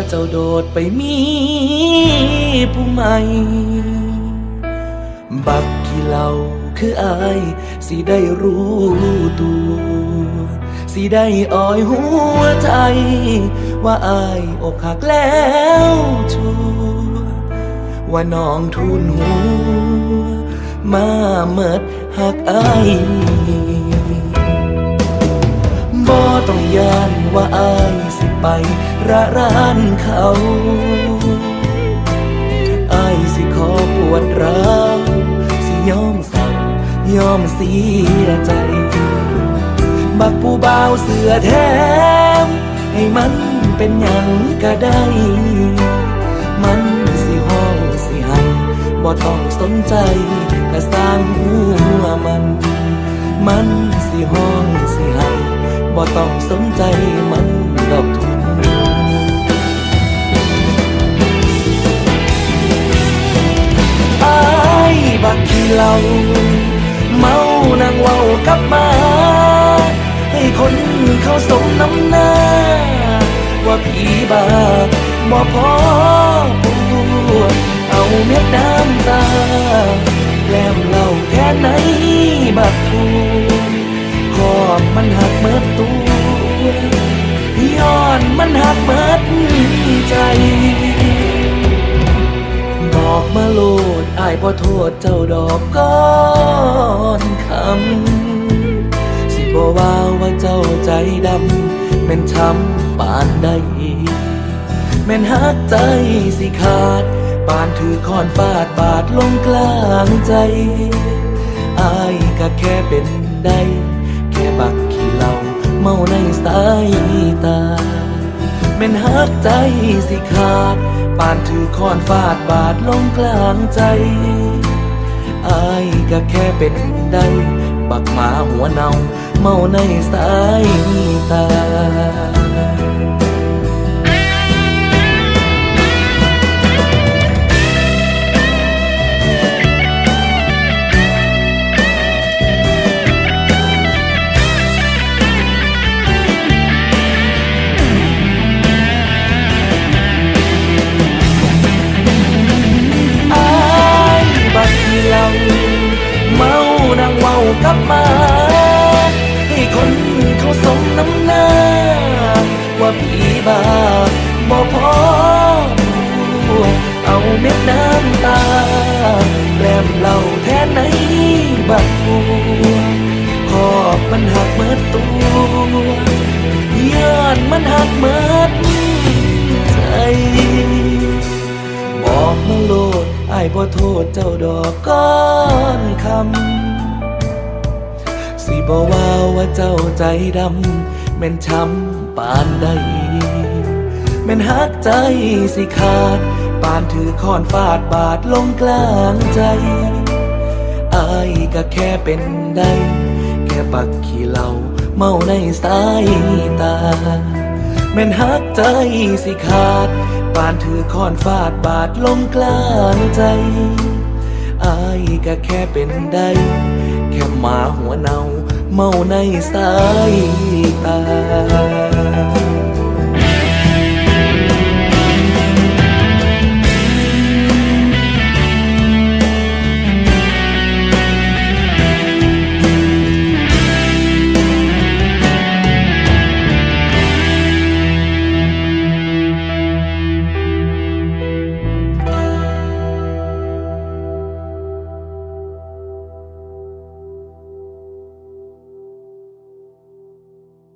ว่าเจ้าโดดไปมีผู้ใหม่ บักที่เราคืออายสิได้รู้ตัว สิได้อ่อยหัวใจ ว่าอายอกหักแล้วชัวว่าน้องทุนหัวมาเมิดหักอายบ่ต้องยานว่าอายสิ ไประรานเขาอายสิขอปวดร้าวสิยอมสั่งยอมเสียใจ บักผู้บ่าวเสือแถม ให้มันเป็นหยังก็ได้ มันสิห้องสิให้บ่ต้องสนใจก็สร้างหัวมัน มันสิห้องสิให้บ่ต้องสนใจมันดอกทุ เหล่าเมานางเว้ากับมา ให้คนเขาสมน้ำหน้า ว่าผีบาบ่พอปวดเอาเม็ดน้ำตาแกล้มเหล่าแค่ไหนบักทูขอบมันหักเมิดตัวย้อนมันหักเมิดใจ บอกมาโลดอายพอโทษเจ้าดอกก้อนคำ สิบ่ว่าว่าเจ้าใจดำแม่นช้ำปานใดแม่นหักใจสิขาด ปานถือคอนฟาดบาดลงกลางใจอายก็แค่เป็นได้แค่บักขี้เหล่าเมาในสายตาแม่นหักใจสิขาด ปานถือคอนฟาดบาดลงกลางใจอายก็แค่เป็นได้บักหมาหัวเนาเมาในสายตา ผีบาบ่พอเอาเม็ดน้ำตาแกล้มเหล่าแทนไหนบักบัวขอบมันหักเมิดตัวย้อนมันหักเมิดใจบอกมาโลดไอายบ่โทษเจ้าดอกก้อนคำสิบ่ว่าว่าเจ้าใจดำ แม่นช้ำปานใดแม่นหักใจสิขาด ปานถือคอนฟาดบาดลงกลางใจอายก็แค่เป็นได้ แค่ปักขี้เหล่าเมาในสายตา แม่นหักใจสิขาด ปานถือคอนฟาดบาดลงกลางใจอายก็แค่เป็นได้ แค่หมาหัวเนา เมาในสายตา